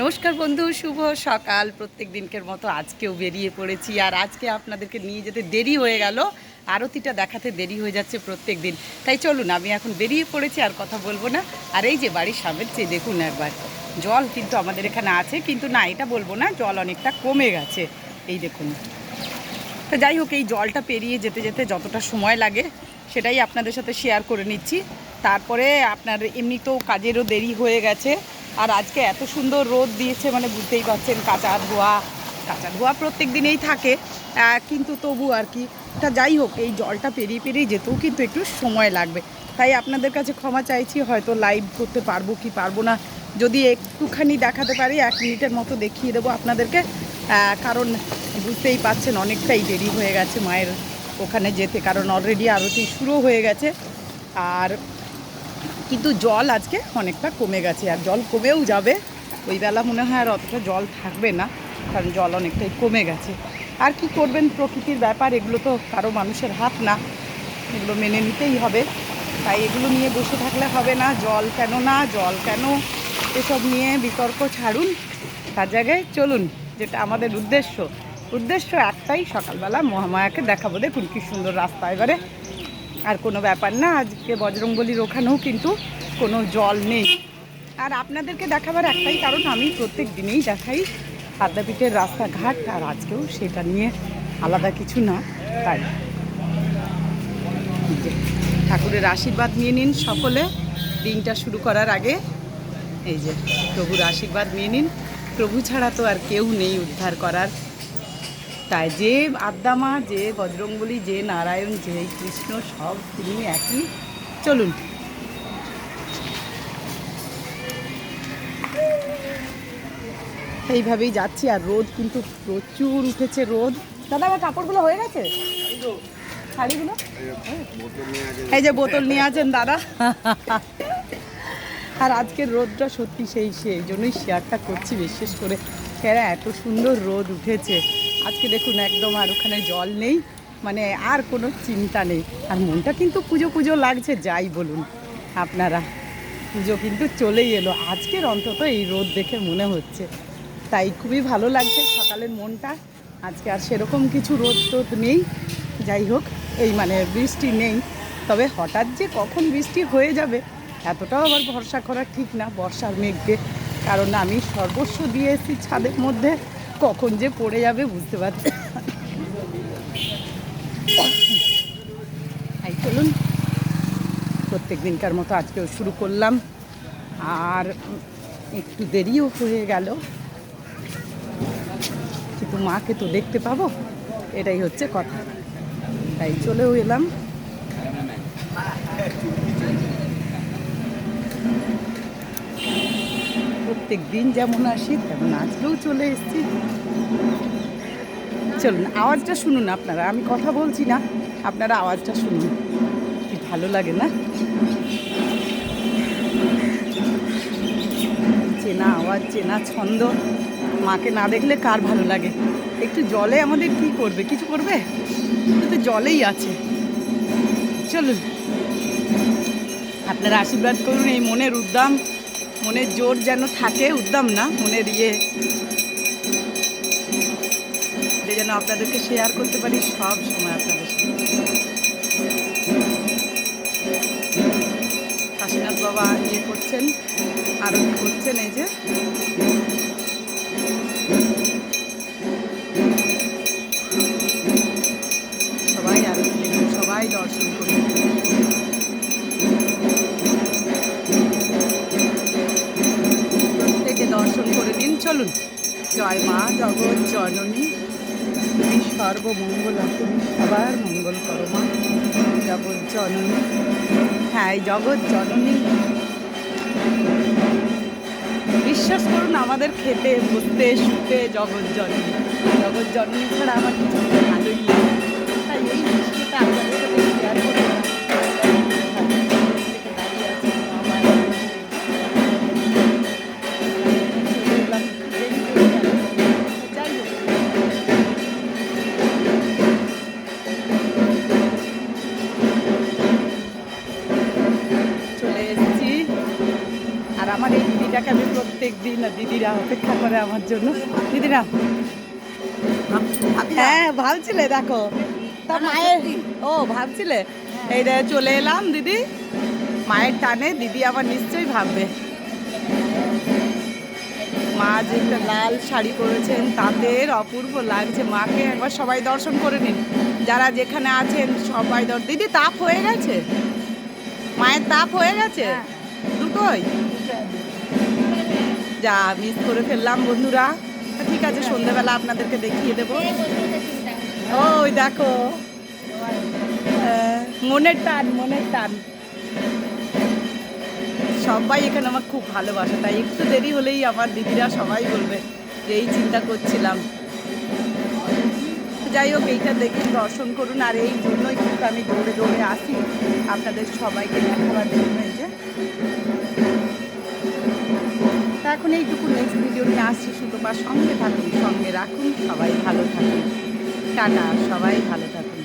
নমস্কার বন্ধু, শুভ সকাল। প্রত্যেক দিনকের মতো আজকেও বেরিয়ে পড়েছি। আর আজকে আপনাদেরকে নিয়ে যেতে দেরি হয়ে গেল। আরতিটা দেখাতে দেরি হয়ে যাচ্ছে প্রত্যেক দিন তাই চলুন, আমি এখন বেরিয়ে পড়েছি, আর কথা বলব না। আর এই যে বাড়ির সামনের চেয়ে দেখুন একবার। জল কিন্তু আমাদের এখানে আছে, কিন্তু না, এটা বলব না, জল অনেকটা কমে গেছে। এই দেখুন। তো যাই হোক, এই জলটা পেরিয়ে যেতে যেতে যতটা সময় লাগে, সেটাই আপনাদের সাথে শেয়ার করে নিচ্ছি। তারপরে আপনার এমনিতেও কাজেরও দেরি হয়ে গেছে। আর আজকে এত সুন্দর রোদ দিয়েছে মানে বুঝতেই পারছেন, কাঁচা ধোয়া কাঁচা ধোয়া প্রত্যেক দিনেই থাকে। কিন্তু তবু আর কি, তা যাই হোক, এই জলটা পেরিয়ে পেরিয়ে যেতেও কিন্তু একটু সময় লাগবে। তাই আপনাদের কাছে ক্ষমা চাইছি, হয়তো লাইভ করতে পারব কি পারব না, যদি একটুখানি দেখাতে পারি, এক মিনিটের মতো দেখিয়ে দেবো আপনাদেরকে। কারণ বুঝতেই পাচ্ছেন অনেকটাই দেরি হয়ে গেছে মায়ের ওখানে যেতে, কারণ অলরেডি আরতি শুরু হয়ে গেছে। আর কিন্তু জল আজকে অনেকটা কমে গেছে, আর জল কমেও যাবে। ওই বেলা মনে হয় আর অতটা জল থাকবে না, কারণ জল অনেকটাই কমে গেছে। আর কি করবেন প্রকৃতির ব্যাপার, এগুলো তো কারও মানুষের হাত না। এগুলো মেনে নিতেই হবে। তাই এগুলো নিয়ে বসে থাকলে হবে না, জল কেন না, জল কেন? এসব নিয়ে বিতর্ক ছাড়ুন। তার জায়গায় চলুন, যেটা আমাদের উদ্দেশ্য। উদ্দেশ্য একটাই, সকালবেলা মহামায়াকে দেখাবো। দেখুন কি সুন্দর রাস্তা এবারে। আর কোনো ব্যাপার না, আজকে বজরংবলির ওখানেও কিন্তু কোনো জল নেই। আর আপনাদেরকে দেখাবার একটাই কারণ, আমি প্রত্যেক দিনেই দেখাই আদ্যাপীঠের রাস্তাঘাট, আর আজকেও সেটা নিয়ে আলাদা কিছু না, তাই। ঠাকুরের আশীর্বাদ নিয়ে নিন সকলে। দিনটা শুরু করার আগে, এই যে, প্রভুর আশীর্বাদ নিয়ে নিন। প্রভু ছাড়া তো আর কেউ নেই উদ্ধার করার। তাই যে আদ্দামা, যে বজরংবলী, যে নারায়ণ, যে কৃষ্ণ, সব তিনি একই। চলুন। এইভাবেই যাচ্ছি, আর রোদ কিন্তু প্রচুর উঠেছে, রোদ। দাদা, আমার কাপড়গুলো হয়ে গেছে? শাড়িগুলো? এই যে বোতল নিয়ে আছেন, দাদা। আর আজকের রোদটা সত্যি সেই সেই জন্যই শেয়ারটা করছি, বিশেষ করে। কেন এত সুন্দর রোদ উঠেছে। আজকে দেখুন একদম আর ওখানে জল নেই মানে আর কোনো চিন্তা নেই। আর মনটা কিন্তু পুজো পুজো লাগছে, যাই বলুন আপনারা। পুজো কিন্তু চলেই এলো। আজকের অন্তত এই রোদ দেখে মনে হচ্ছে। তাই খুবই ভালো লাগছে সকালের মনটা। আজকে আর সেরকম কিছু রোদ টোদ নেই। যাই হোক, এই মানে বৃষ্টি নেই। তবে হঠাৎ যে কখন বৃষ্টি হয়ে যাবে, এতটাও আবার ভরসা করা ঠিক না বর্ষার মেঘকে। কারণ আমি সর্বস্ব দিয়ে এসেছি ছাদের মধ্যে। কখন যে পড়ে যাবে বুঝতে পারছি তাই চলুন, প্রত্যেক দিনকার মতো আজকেও শুরু করলাম। আর একটু দেরিও হয়ে গেল। কিন্তু মাকে তো দেখতে পাবো, এটাই হচ্ছে কথা। তাই চলেও এলাম। প্রত্যেক দিন যেমন আসি, তেমন আজকেও চলে এসেছি। চলুন, আওয়াজটা শুনুন আপনারা। আমি কথা বলছি না, আপনারা আওয়াজটা শুনুন। কি ভালো লাগে না? চেনা আওয়াজ, চেনা ছন্দ। মাকে না দেখলে কার ভালো লাগে? একটু জলে আমাদের কি করবে? কিছু করবে? তো জলেই আছে। চলুন। আপনারা আশীর্বাদ করুন, এই মনের উদ্দাম মনের জোর যেন থাকে, উদ্যম না, মনের ইয়ে। এটা যেন আপনাদেরকে শেয়ার করতে পারি, সব সময় আপনাদের সাথে। কাশীনাথ বাবা ইয়ে করছেন আরতি করছেন, এই যে। চলুন জয় মা জগৎ জননী, তুমি সর্বমঙ্গল তুমি সবার মঙ্গল করো মা। জগৎ জননী হ্যাঁ জগৎ জননী। বিশ্বাস করুন, আমাদের খেতে, বসতে, শুতে জগৎ জননী। জগৎ জননী ছাড়া আমার কিছু আর আমার এই দিদিটাকে আমি প্রত্যেক দিন দিদিরা অপেক্ষা করে আমার জন্য। দিদিরা। হ্যাঁ ভাবছিলে দেখো। তা মায়ের ও ভাবছিলে? এই চলে এলাম দিদি। মায়ের টানে দিদি আবার নিশ্চয়ই ভাববে। মা যে একটা লাল শাড়ি পরেছেন তাদের অপূর্ব লাগছে। মাকে একবার সবাই দর্শন করে নিন। যারা যেখানে আছেন সবাই দর দিদি তাপ হয়ে গেছে? মায়ের তাপ হয়ে গেছে? দুটোই যা মিস করে ফেললাম বন্ধুরা। ঠিক আছে সন্ধ্যেবেলা আপনাদেরকে দেখিয়ে দেবো। ওই দেখো। মনের টান মনের টান। সবাই এখানে আমার খুব ভালোবাসে, তাই একটু দেরি হলেই আমার দিদিরা সবাই বলবে যে এই চিন্তা করছিলাম। যাই হোক, এইটা দেখে দর্শন করুন। আর এই জন্যই কিন্তু আমি দৌড়ে দৌড়ে আসি। আপনাদের সবাইকে দেখাবার জন্য এই যে। এখন এইটুকু নেক্সট ভিডিও নিয়ে আসছি। শুধু বা সঙ্গে থাকুন, সঙ্গে রাখুন। সবাই ভালো থাকুন। টাটা, সবাই ভালো থাকুন।